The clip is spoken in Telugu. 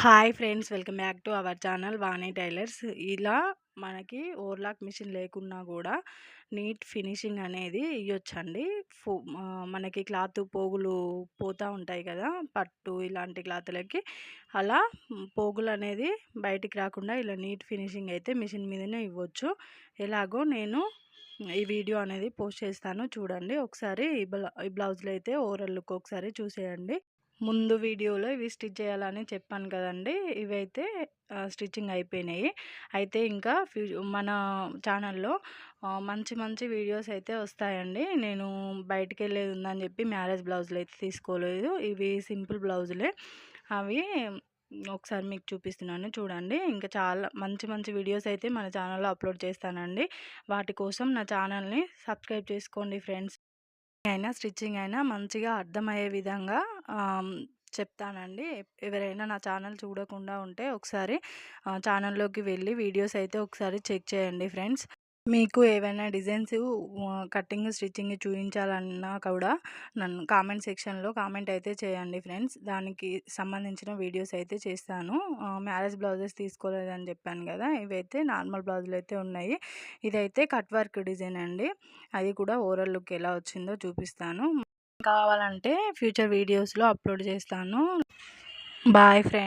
Hi friends welcome back to our channel Vani tailors. ఇలా మనకి ఓవర్లాక్ మిషన్ లేకున్నా కూడా నీట్ ఫినిషింగ్ అనేది ఇవ్వచ్చండి ఫో మనకి క్లాత్ పోగులు పోతూ ఉంటాయి కదా పట్టు ఇలాంటి క్లాతులకి. అలా పోగులు అనేది బయటికి రాకుండా ఇలా నీట్ ఫినిషింగ్ అయితే మిషన్ మీదనే ఇవ్వచ్చు. ఎలాగో నేను ఈ వీడియో అనేది పోస్ట్ చేస్తాను. చూడండి ఒకసారి ఈ ఈ బ్లౌజ్లో అయితే ఓవరాల్ లుక్ ఒకసారి చూసేయండి. ముందు వీడియోలో ఇవి స్టిచ్ చేయాలని చెప్పాను కదండి. ఇవైతే స్టిచ్చింగ్ అయిపోయినాయి. అయితే ఇంకా ఫ్యూ మన ఛానల్లో మంచి మంచి వీడియోస్ అయితే వస్తాయండి. నేను బయటికి వెళ్ళేది ఉందని చెప్పి మ్యారేజ్ బ్లౌజులు అయితే తీసుకోలేదు. ఇవి సింపుల్ బ్లౌజులే. అవి ఒకసారి మీకు చూపిస్తున్నాను. చూడండి. ఇంకా చాలా మంచి మంచి వీడియోస్ అయితే మన ఛానల్లో అప్లోడ్ చేస్తానండి. వాటి కోసం నా ఛానల్ని సబ్స్క్రైబ్ చేసుకోండి ఫ్రెండ్స్. అయినా స్టిచ్చింగ్ అయినా మంచిగా అర్థమయ్యే విధంగా చెప్తానండి. ఎవరైనా నా ఛానల్ చూడకుండా ఉంటే ఒకసారి ఛానల్లోకి వెళ్ళి వీడియోస్ అయితే ఒకసారి చెక్ చేయండి ఫ్రెండ్స్. మీకు ఏవైనా డిజైన్స్ కటింగ్ స్టిచ్చింగ్ చూపించాలన్నా కూడా నన్ను కామెంట్ సెక్షన్లో కామెంట్ అయితే చేయండి ఫ్రెండ్స్. దానికి సంబంధించిన వీడియోస్ అయితే చేస్తాను. మ్యారేజ్ బ్లౌజెస్ తీసుకోలేదని చెప్పాను కదా! ఇవైతే నార్మల్ బ్లౌజులు అయితే ఉన్నాయి. ఇదైతే కట్ వర్క్ డిజైన్ అండి. అది కూడా ఓవరాల్ లుక్ ఎలా వచ్చిందో చూపిస్తాను. కావాలంటే ఫ్యూచర్ వీడియోస్లో అప్లోడ్ చేస్తాను. Bye friends